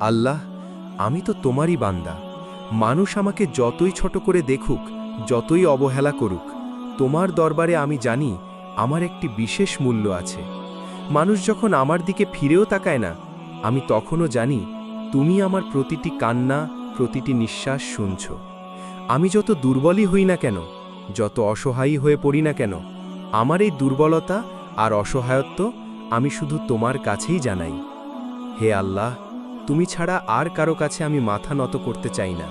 আল্লাহ, আমি তো তোমারই বান্দা। মানুষ আমাকে যতই ছোট করে দেখুক, যতই অবহেলা করুক, তোমার দরবারে আমি জানি আমার একটি বিশেষ মূল্য আছে। মানুষ যখন আমার দিকে ফিরেও তাকায় না, আমি তখনও জানি তুমি আমার প্রতিটি কান্না, প্রতিটি নিঃশ্বাস শুনছ। আমি যত দুর্বলই হই না কেন, যত অসহায়ী হয়ে পড়ি না কেন, আমার এই দুর্বলতা আর অসহায়ত্ব আমি শুধু তোমার কাছেই জানাই। হে আল্লাহ তুমি ছাড়া আর কারও কাছে আমি মাথা নত করতে চাই না।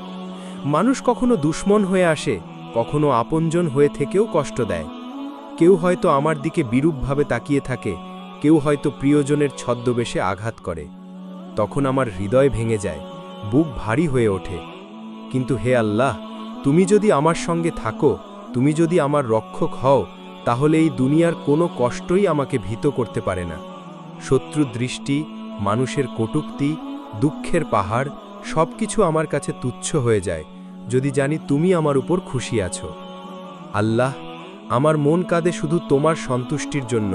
মানুষ কখনো দুশ্মন হয়ে আসে, কখনো আপনজন হয়ে থেকেও কষ্ট দেয়। কেউ হয়তো আমার দিকে বিরূপভাবে তাকিয়ে থাকে, কেউ হয়তো প্রিয়জনের ছদ্মবেশে আঘাত করে। তখন আমার হৃদয় ভেঙে যায়, বুক ভারী হয়ে ওঠে। কিন্তু হে আল্লাহ, তুমি যদি আমার সঙ্গে থাকো, তুমি যদি আমার রক্ষক হও, তাহলে এই দুনিয়ার কোনো কষ্টই আমাকে ভীত করতে পারে না। শত্রু দৃষ্টি মানুষের কটুক্তি দুঃখের পাহাড় সব কিছু আমার কাছে তুচ্ছ হয়ে যায়, যদি জানি তুমি আমার উপর খুশি আছো। আল্লাহ, আমার মন কাঁদে শুধু তোমার সন্তুষ্টির জন্য।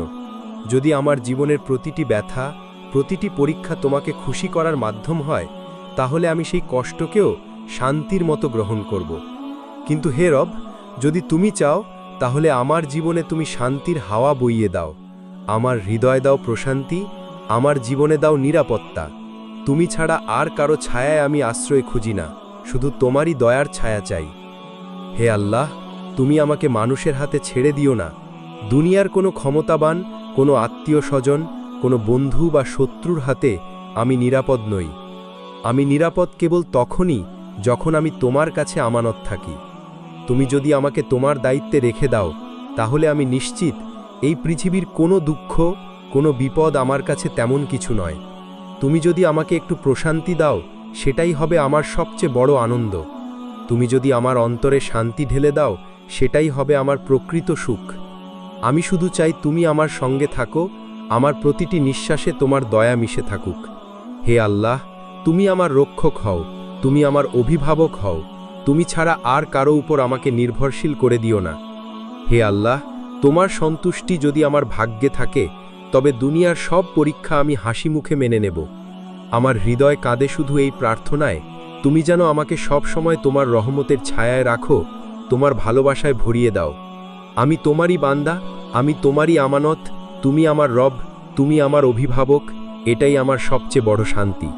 যদি আমার জীবনের প্রতিটি ব্যথা, প্রতিটি পরীক্ষা তোমাকে খুশি করার মাধ্যম হয়, তাহলে আমি সেই কষ্টকেও শান্তির মতো গ্রহণ করব। কিন্তু হে রব, যদি তুমি চাও, তাহলে আমার জীবনে তুমি শান্তির হাওয়া বইয়ে দাও। আমার হৃদয় দাও প্রশান্তি, আমার জীবনে দাও নিরাপত্তা। তুমি ছাড়া আর কারও ছায়ায় আমি আশ্রয় খুঁজি না, শুধু তোমারই দয়ার ছায়া চাই। হে আল্লাহ, তুমি আমাকে মানুষের হাতে ছেড়ে দিও না। দুনিয়ার কোনো ক্ষমতাবান, কোনো আত্মীয় স্বজন, কোনো বন্ধু বা শত্রুর হাতে আমি নিরাপদ নই। আমি নিরাপদ কেবল তখনই যখন আমি তোমার কাছে আমানত থাকি। তুমি যদি আমাকে তোমার দায়িত্বে রেখে দাও, তাহলে আমি নিশ্চিত এই পৃথিবীর কোনো দুঃখ, কোনো বিপদ আমার কাছে তেমন কিছু নয়। তুমি যদি আমাকে একটু প্রশান্তি দাও, সেটাই হবে আমার সবচেয়ে বড় আনন্দ। তুমি যদি আমার অন্তরে শান্তি ঢেলে দাও, সেটাই হবে আমার প্রকৃত সুখ। আমি শুধু চাই তুমি আমার সঙ্গে থাকো, আমার প্রতিটি নিঃশ্বাসে তোমার দয়া মিশে থাকুক। হে আল্লাহ, তুমি আমার রক্ষক হও, তুমি আমার অভিভাবক হও, তুমি ছাড়া আর কারও উপর আমাকে নির্ভরশীল করে দিও না। হে আল্লাহ, তোমার সন্তুষ্টি যদি আমার ভাগ্যে থাকে তবে দুনিয়ার সব পরীক্ষা আমি হাসি মুখে মেনে নেব। আমার হৃদয় কাঁদে শুধু এই প্রার্থনায়, তুমি যেন আমাকে সব সময় তোমার রহমতের ছায়ায় রাখো, তোমার ভালোবাসায় ভরিয়ে দাও। আমি তোমারই বান্দা, আমি তোমারই আমানত, তুমি আমার রব, তুমি আমার অভিভাবক, এটাই আমার সবচেয়ে বড় শান্তি।